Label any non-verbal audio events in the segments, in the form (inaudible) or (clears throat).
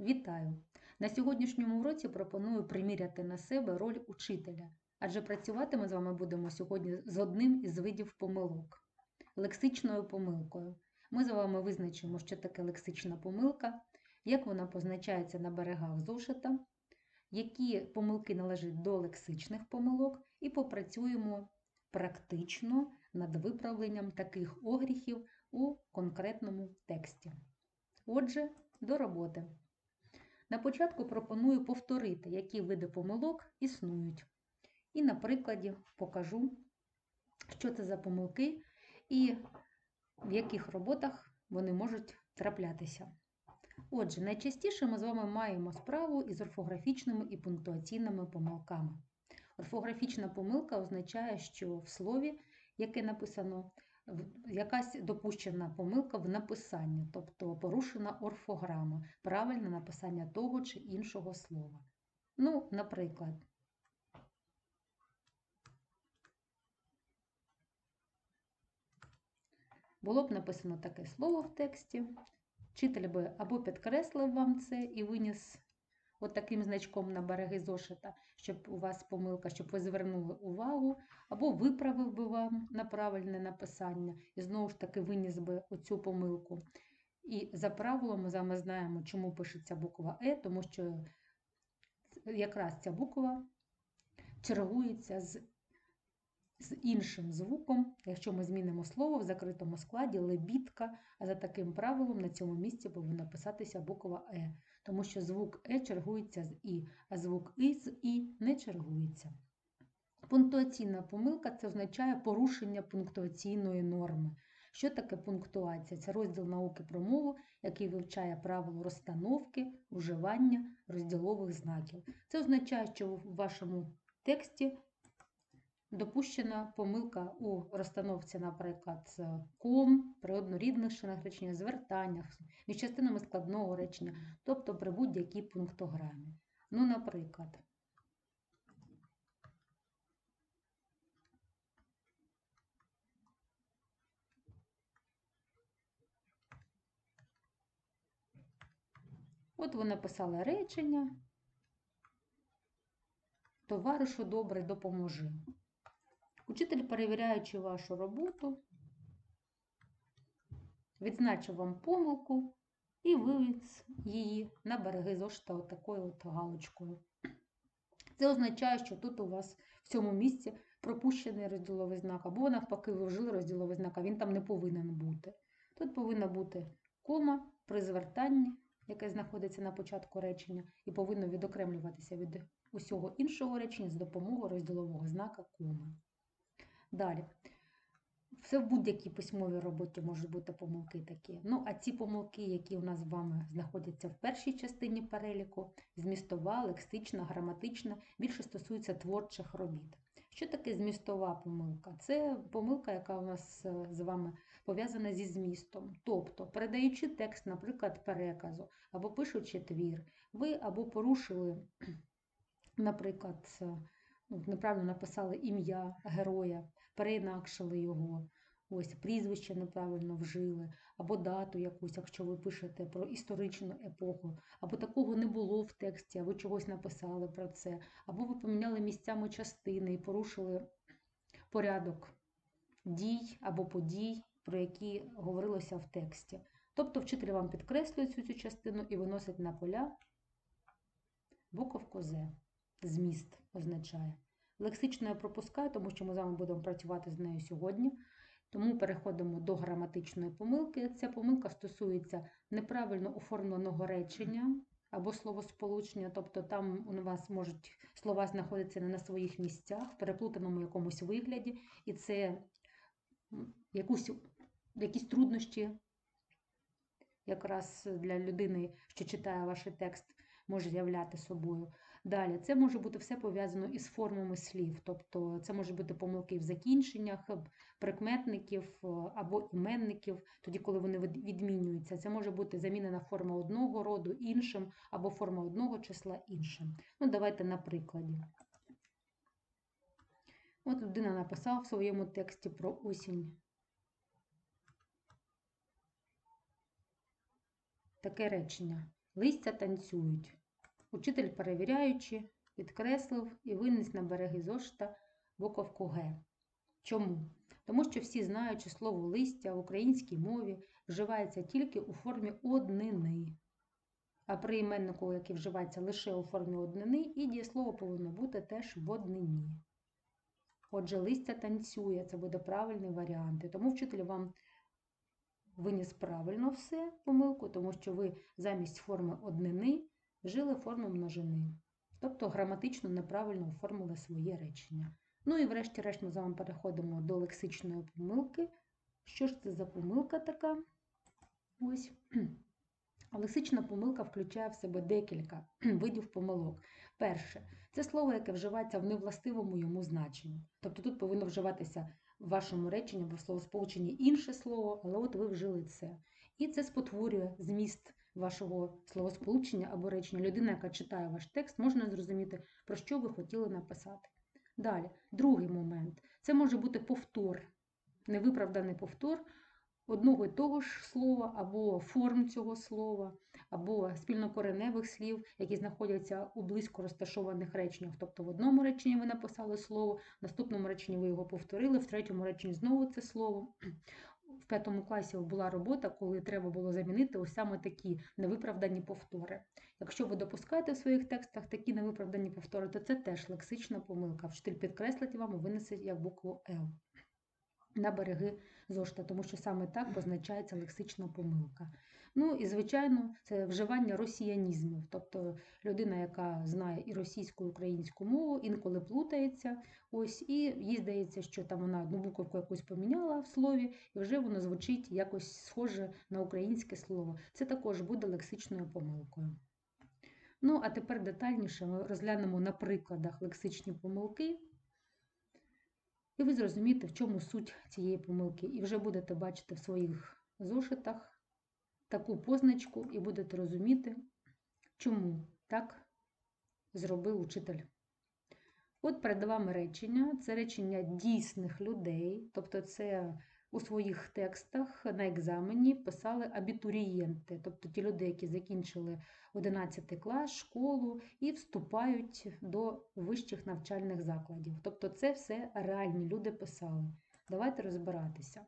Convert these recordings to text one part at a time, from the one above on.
Вітаю! На сьогоднішньому уроці пропоную приміряти на себе роль учителя, адже працювати ми з вами будемо сьогодні з одним із видів помилок лексичною помилкою. Ми з вами визначимо, що таке лексична помилка, як вона позначається на берегах зошита, які помилки належать до лексичних помилок, і попрацюємо практично над виправленням таких огріхів у конкретному тексті. Отже, до роботи. На початку пропоную повторити, які види помилок існують. І на прикладі покажу, що це за помилки і в яких роботах вони можуть траплятися. Отже, найчастіше ми з вами маємо справу із орфографічними і пунктуаційними помилками. Орфографічна помилка означає, що в слові, яке написано, якась допущена помилка в написанні, тобто порушена орфограма, правильне написання того чи іншого слова. Ну, наприклад, було б написано таке слово в тексті. Вчитель би або підкреслив вам це і виніс от таким значком на береги зошита, щоб у вас помилка, щоб ви звернули увагу, або виправив би вам на правильне написання, і знову ж таки виніс би оцю помилку. І за правилом ми знаємо, чому пишеться буква Е, тому що якраз ця буква чергується з з іншим звуком, якщо ми змінимо слово в закритому складі, лебідка, а за таким правилом на цьому місці повинна писатися буква Е, тому що звук Е чергується з І, а звук І з І не чергується. Пунктуаційна помилка це означає порушення пунктуаційної норми. Що таке пунктуація? Це розділ науки про мову, який вивчає правило розстановки, вживання розділових знаків. Це означає, що в вашому тексті допущена помилка у розстановці, наприклад, ком, при однорідних шинах речення, звертаннях, між частинами складного речення, тобто при будь-якій пунктограмі. Ну, наприклад, От ви написали речення. Товаришу добре, допоможи. Учитель, перевіряючи вашу роботу, відзначив вам помилку і вивіз її на береги зошита отакою от галочкою. Це означає, що тут у вас в цьому місці пропущений розділовий знак, або навпаки, ви вжили розділовий знак, а він там не повинен бути. Тут повинна бути кома при звертанні, яке знаходиться на початку речення, і повинно відокремлюватися від усього іншого речення з допомогою розділового знака кома. Далі. Все в будь-якій письмовій роботі можуть бути помилки такі. Ну, а ці помилки, які у нас з вами знаходяться в першій частині переліку, змістова, лексична, граматична, більше стосуються творчих робіт. Що таке змістова помилка? Це помилка, яка у нас е, з вами пов'язана зі змістом. Тобто, передаючи текст, наприклад, переказу, або пишучи твір, ви або порушили, наприклад, неправильно написали ім'я героя, переінакшили його, ось прізвище неправильно вжили, або дату якусь, якщо ви пишете про історичну епоху, або такого не було в тексті, а ви чогось написали про це, або ви поміняли місцями частини і порушили порядок дій або подій, про які говорилося в тексті. Тобто вчитель вам підкреслює цю цю частину і виносить на поля буковку З. Зміст означає. Лексично я пропускаю, тому що ми з вами будемо працювати з нею сьогодні. Тому переходимо до граматичної помилки. Ця помилка стосується неправильно оформленого речення або словосполучення, тобто там у вас можуть слова знаходитися не на своїх місцях, в переплутаному якомусь вигляді, і це якусь, якісь труднощі якраз для людини, що читає ваш текст, може являти собою. Далі, це може бути все пов'язано із формами слів, тобто це може бути помилки в закінченнях, прикметників е, або іменників, тоді, коли вони відмінюються. Це може бути замінена форма одного роду іншим, або форма одного числа іншим. Ну, давайте на прикладі. От людина написала в своєму тексті про осінь. Таке речення. Листя танцюють. Учитель, перевіряючи, підкреслив і виніс на береги зошита буковку Г. Чому? Тому що всі знають, що слово листя в українській мові вживається тільки у формі однини. А при іменнику, який вживається лише у формі однини, і дієслово повинно бути теж в однині. Отже, листя танцює, це буде правильний варіант. І тому вчитель вам виніс правильно все помилку, тому що ви замість форми однини вжили форму множини. Тобто граматично неправильно оформили своє речення. Ну і врешті-решт ми з вами переходимо до лексичної помилки. Що ж це за помилка така? Ось. (clears throat) Лексична помилка включає в себе декілька (clears throat) видів помилок. Перше, це слово, яке вживається в невластивому йому значенні. Тобто тут повинно вживатися в вашому реченні або в словосполученні інше слово, але от ви вжили це. І це спотворює зміст вашого словосполучення або речення. Людина, яка читає ваш текст, можна зрозуміти, про що ви хотіли написати. Далі, другий момент це може бути повтор, невиправданий повтор одного і того ж слова, або форм цього слова, або спільнокореневих слів, які знаходяться у близько розташованих реченнях. Тобто в одному реченні ви написали слово, в наступному реченні ви його повторили, в третьому реченні знову це слово. В п'ятому класі була робота, коли треба було замінити ось саме такі невиправдані повтори. Якщо ви допускаєте в своїх текстах такі невиправдані повтори, то це теж лексична помилка. Вчитель підкреслить вам і винесить як букву Л на береги зошита, тому що саме так позначається лексична помилка. Ну і, звичайно, це вживання росіянізмів, тобто людина, яка знає і російську, і українську мову, інколи плутається, ось, і їй здається, що там вона одну буковку якусь поміняла в слові, і вже воно звучить якось схоже на українське слово. Це також буде лексичною помилкою. Ну, а тепер детальніше ми розглянемо на прикладах лексичні помилки. І ви зрозумієте, в чому суть цієї помилки. І вже будете бачити в своїх зошитах таку позначку, і будете розуміти, чому так зробив учитель. От перед вами речення, це речення дійсних людей, тобто це у своїх текстах на екзамені писали абітурієнти, тобто ті люди, які закінчили 11 клас, школу і вступають до вищих навчальних закладів. Тобто, це все реальні люди писали. Давайте розбиратися.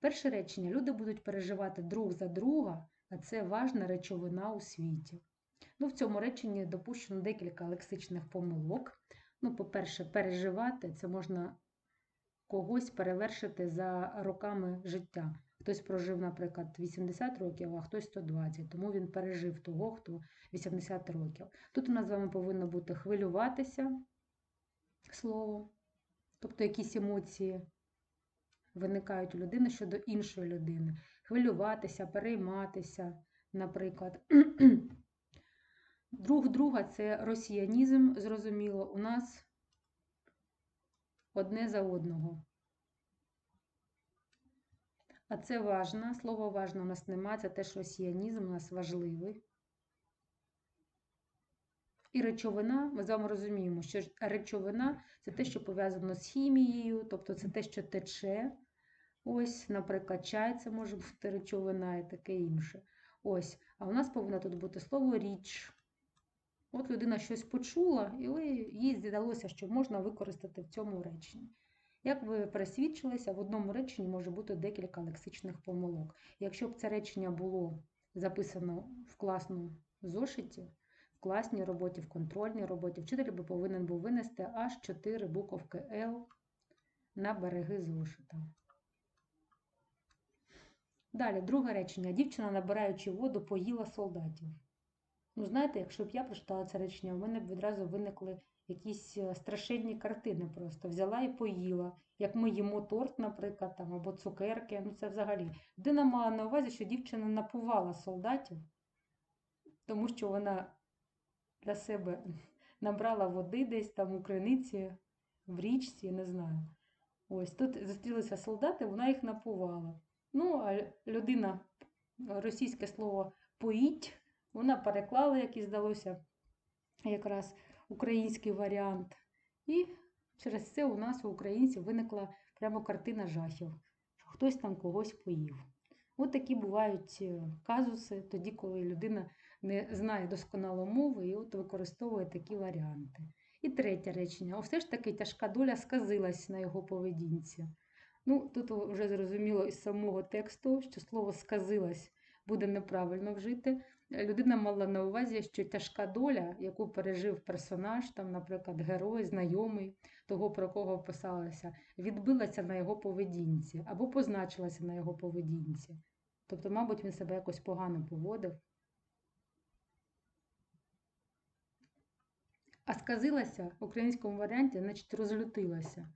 Перше речення: люди будуть переживати друг за друга, а це важна речовина у світі. Ну, В цьому реченні допущено декілька лексичних помилок. Ну, По-перше, переживати це можна когось перевершити за роками життя. Хтось прожив, наприклад, 80 років, а хтось 120, тому він пережив того, хто 80 років. Тут у нас з вами повинно бути хвилюватися слово, тобто якісь емоції виникають у людини щодо іншої людини. Хвилюватися, перейматися, наприклад. (clears throat) Друг друга це росіянізм, зрозуміло, у нас одне за одного. А це важно. Слово важно у нас немає, це теж росіянізм у нас важливий. І речовина, ми з вами розуміємо, що речовина це те, що пов'язано з хімією, тобто це те, що тече. Ось, наприклад, чай це може бути речовина і таке інше. Ось, А у нас повинно тут бути слово річ. От людина щось почула, і їй здалося, що можна використати в цьому реченні. Як ви пересвідчилися, в одному реченні може бути декілька лексичних помилок. Якщо б це речення було записано в класному зошиті, класній роботі, в контрольній роботі, вчитель би повинен був винести аж 4 буковки Л на береги зошита. Далі, друге речення. Дівчина, набираючи воду, поїла солдатів. Ну, знаєте, якщо б я прочитала це речення, у мене б відразу виникли якісь е, страшенні картини просто. Взяла і поїла. Як ми їмо торт, наприклад, там, або цукерки. Ну, це взагалі. Людина мала на увазі, що дівчина напувала солдатів, тому що вона для себе набрала води десь там у криниці, в річці, не знаю. Ось тут зустрілися солдати, вона їх напувала. Ну, а людина, російське слово поїть. Вона переклала, як і здалося, якраз український варіант. І через це у нас у українців виникла прямо картина жахів, що хтось там когось поїв. От такі бувають е, казуси, тоді, коли людина не знає досконало мови і от використовує такі варіанти. І третє речення. О, все ж таки тяжка доля сказилась на його поведінці. Ну, тут вже зрозуміло із самого тексту, що слово сказилась буде неправильно вжити. Людина мала на увазі, що тяжка доля, яку пережив персонаж, там, наприклад, герой, знайомий того, про кого писалося, відбилася на його поведінці або позначилася на його поведінці. Тобто, мабуть, він себе якось погано поводив. А сказилася в українському варіанті, значить розлютилася.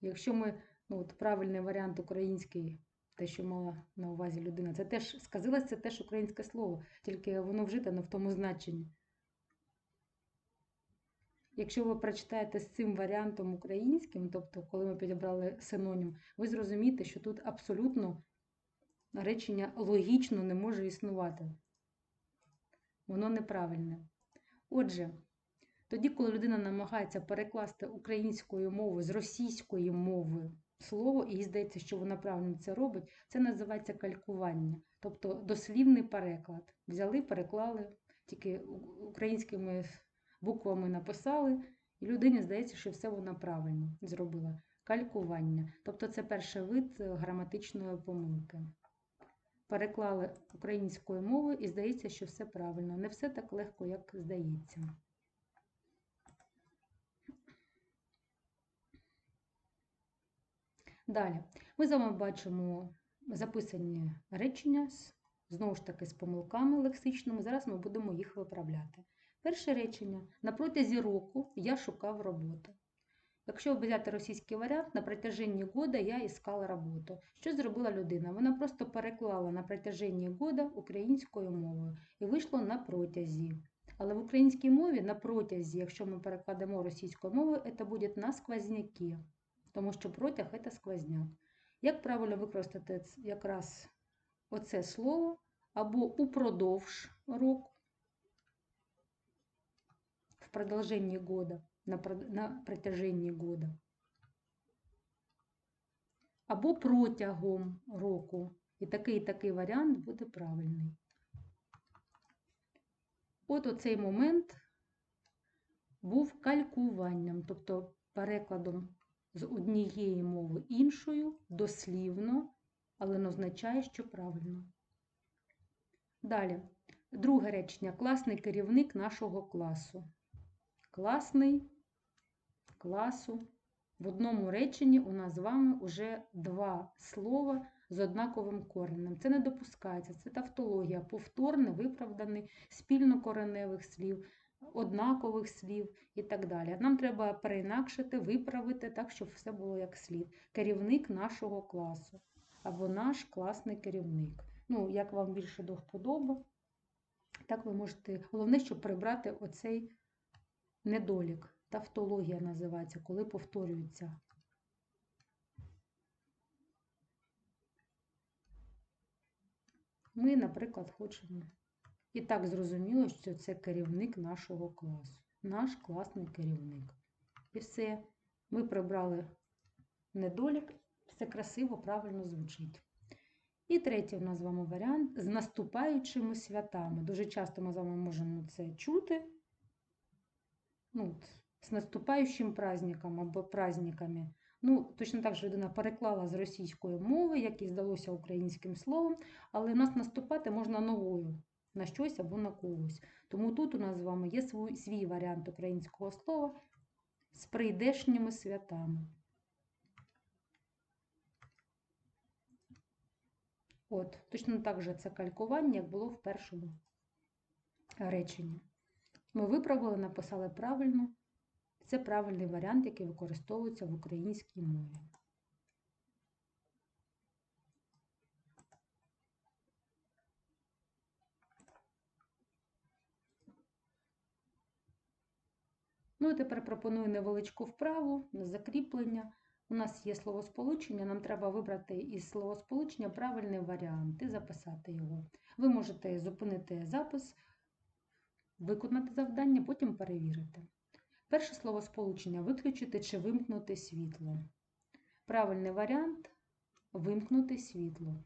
Якщо ми, ну от правильний варіант український, те, що мала на увазі людина, це теж сказилася, це теж українське слово, тільки воно вжите не в тому значенні. Якщо ви прочитаєте з цим варіантом українським, тобто, коли ми підібрали синонім, ви зрозумієте, що тут абсолютно речення логічно не може існувати. Воно неправильне. Отже, тоді, коли людина намагається перекласти українською мовою з російської мови слово, і їй здається, що вона правильно це робить, це називається калькування, тобто дослівний переклад. Взяли, переклали, тільки українськими буквами написали, і людині здається, що все вона правильно зробила. Калькування. Тобто це перший вид граматичної помилки. Переклали українською мовою і здається, що все правильно. Не все так легко, як здається. Далі, ми з вами бачимо записані речення, знову ж таки, з помилками лексичними. Зараз ми будемо їх виправляти. Перше речення: на протязі року я шукав роботу. Якщо взяти російський варіант, на протяженні года я іскала роботу. Що зробила людина? Вона просто переклала на протяженні года українською мовою і вийшло на протязі. Але в українській мові на протязі, якщо ми перекладемо російською мовою, це буде на сквозняки тому що протяг це сквозняк. Як правильно використати якраз оце слово або упродовж року, в продовженні года, на, протяженні года, або протягом року. І такий такий варіант буде правильний. От оцей момент був калькуванням, тобто перекладом з однієї мови іншою, дослівно, але не означає, що правильно. Далі, друге речення класний керівник нашого класу. Класний класу. В одному реченні у нас з вами вже два слова з однаковим коренем. Це не допускається, це тавтологія, повторне, виправданий, спільнокореневих слів однакових слів і так далі. Нам треба переінакшити, виправити так, щоб все було як слід. Керівник нашого класу або наш класний керівник. Ну, як вам більше до вподоби, так ви можете. Головне, щоб прибрати оцей недолік. Тавтологія називається, коли повторюється. Ми, наприклад, хочемо і так зрозуміло, що це керівник нашого класу. Наш класний керівник. І все. Ми прибрали недолік, все красиво, правильно звучить. І третій у нас з вами варіант з наступаючими святами. Дуже часто ми з вами можемо це чути. Ну, З наступаючим праздником або праздниками. Ну, Точно так же людина переклала з російської мови, як і здалося українським словом, але у нас наступати можна новою на щось або на когось. Тому тут у нас з вами є свій, свій варіант українського слова з прийдешніми святами. От, точно так же це калькування, як було в першому реченні. Ми виправили, написали правильно. Це правильний варіант, який використовується в українській мові. Ну і тепер пропоную невеличку вправу на закріплення. У нас є словосполучення, нам треба вибрати із словосполучення правильний варіант і записати його. Ви можете зупинити запис, виконати завдання, потім перевірити. Перше словосполучення виключити чи вимкнути світло. Правильний варіант вимкнути світло.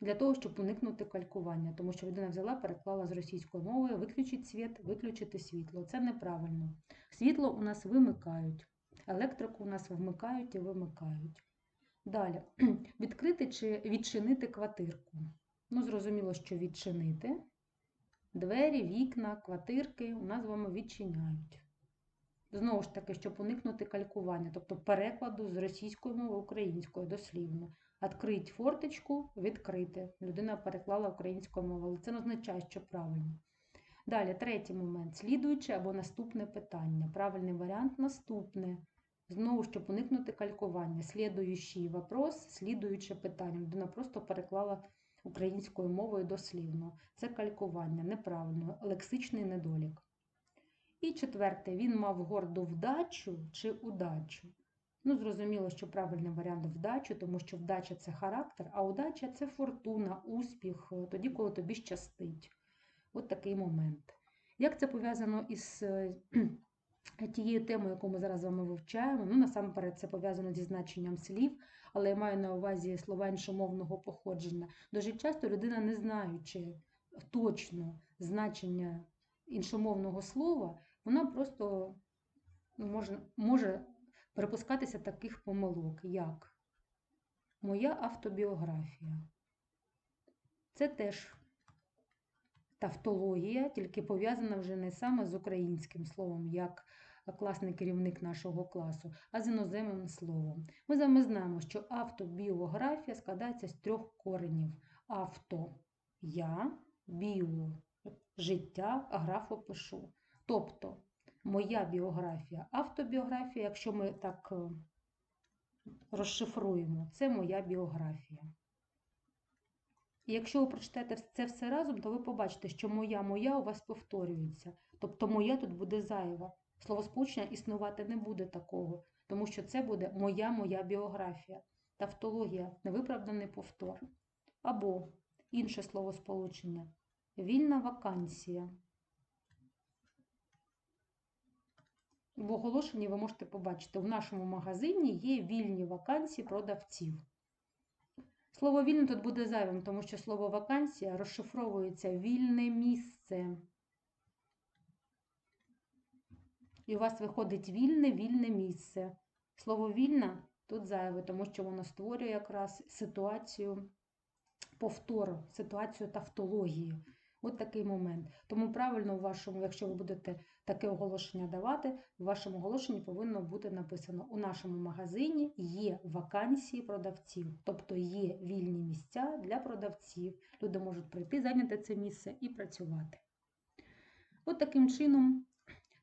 Для того, щоб уникнути калькування, тому що людина взяла, переклала з російської мови, виключить світ, виключити світло. Це неправильно. Світло у нас вимикають, електрику у нас вмикають і вимикають. Далі, (clears throat) відкрити чи відчинити квартирку. Ну, зрозуміло, що відчинити. Двері, вікна, квартирки у нас з вами відчиняють. Знову ж таки, щоб уникнути калькування, тобто перекладу з російської мови українською дослівно. Открить форточку, відкрити. Людина переклала українською мовою, але це не означає, що правильно. Далі, третій момент. Слідуюче або наступне питання. Правильний варіант наступне. Знову, щоб уникнути калькування. Слідуючий вопрос, слідуюче питання. Людина просто переклала українською мовою дослівно. Це калькування, неправильно, лексичний недолік. І четверте, він мав горду вдачу чи удачу. Ну, зрозуміло, що правильний варіант вдачу, тому що вдача це характер, а удача це фортуна, успіх, е, тоді, коли тобі щастить. От такий момент. Як це пов'язано із е, тією темою, яку ми зараз з вами вивчаємо? Ну, насамперед, це пов'язано зі значенням слів, але я маю на увазі слова іншомовного походження. Дуже часто людина, не знаючи точно значення іншомовного слова, вона просто ну, може, може припускатися таких помилок, як моя автобіографія. Це теж тавтологія, тільки пов'язана вже не саме з українським словом, як класний керівник нашого класу, а з іноземним словом. Ми з вами знаємо, що автобіографія складається з трьох коренів: авто я, біо життя, графо пишу. Тобто моя біографія, автобіографія, якщо ми так е, розшифруємо, це моя біографія. І якщо ви прочитаєте це все разом, то ви побачите, що моя моя у вас повторюється. Тобто моя тут буде зайва. Словосполучення існувати не буде такого, тому що це буде моя моя біографія. Тавтологія невиправданий повтор. Або інше словосполучення вільна вакансія. В оголошенні ви можете побачити, в нашому магазині є вільні вакансії продавців. Слово вільне тут буде зайвим, тому що слово вакансія розшифровується вільне місце. І у вас виходить вільне вільне місце. Слово вільна тут зайве, тому що воно створює якраз ситуацію повтору, ситуацію тавтології. От такий момент. Тому правильно у вашому, якщо ви будете таке оголошення давати, в вашому оголошенні повинно бути написано: у нашому магазині є вакансії продавців, тобто є вільні місця для продавців. Люди можуть прийти, зайняти це місце і працювати. От таким чином.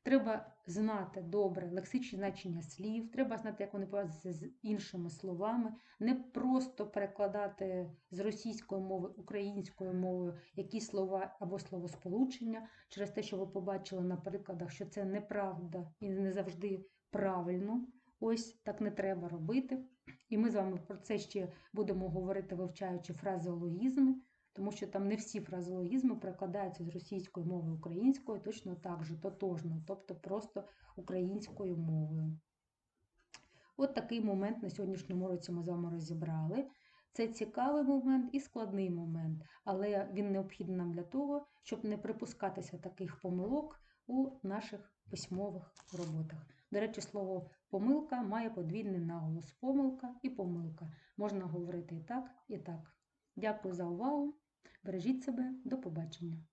Треба знати добре лексичні значення слів, треба знати, як вони пов'язуються з іншими словами, не просто перекладати з російської мови українською мовою якісь слова або словосполучення через те, що ви побачили на прикладах, що це неправда і не завжди правильно. Ось так не треба робити. І ми з вами про це ще будемо говорити, вивчаючи фразеологізми тому що там не всі фразеологізми перекладаються з російської мови українською, точно так же, тотожно, тобто просто українською мовою. От такий момент на сьогоднішньому році ми з вами розібрали. Це цікавий момент і складний момент, але він необхідний нам для того, щоб не припускатися таких помилок у наших письмових роботах. До речі, слово помилка має подвійний наголос. Помилка і помилка. Можна говорити і так, і так. Дякую за увагу. Бережіть себе, до побачення!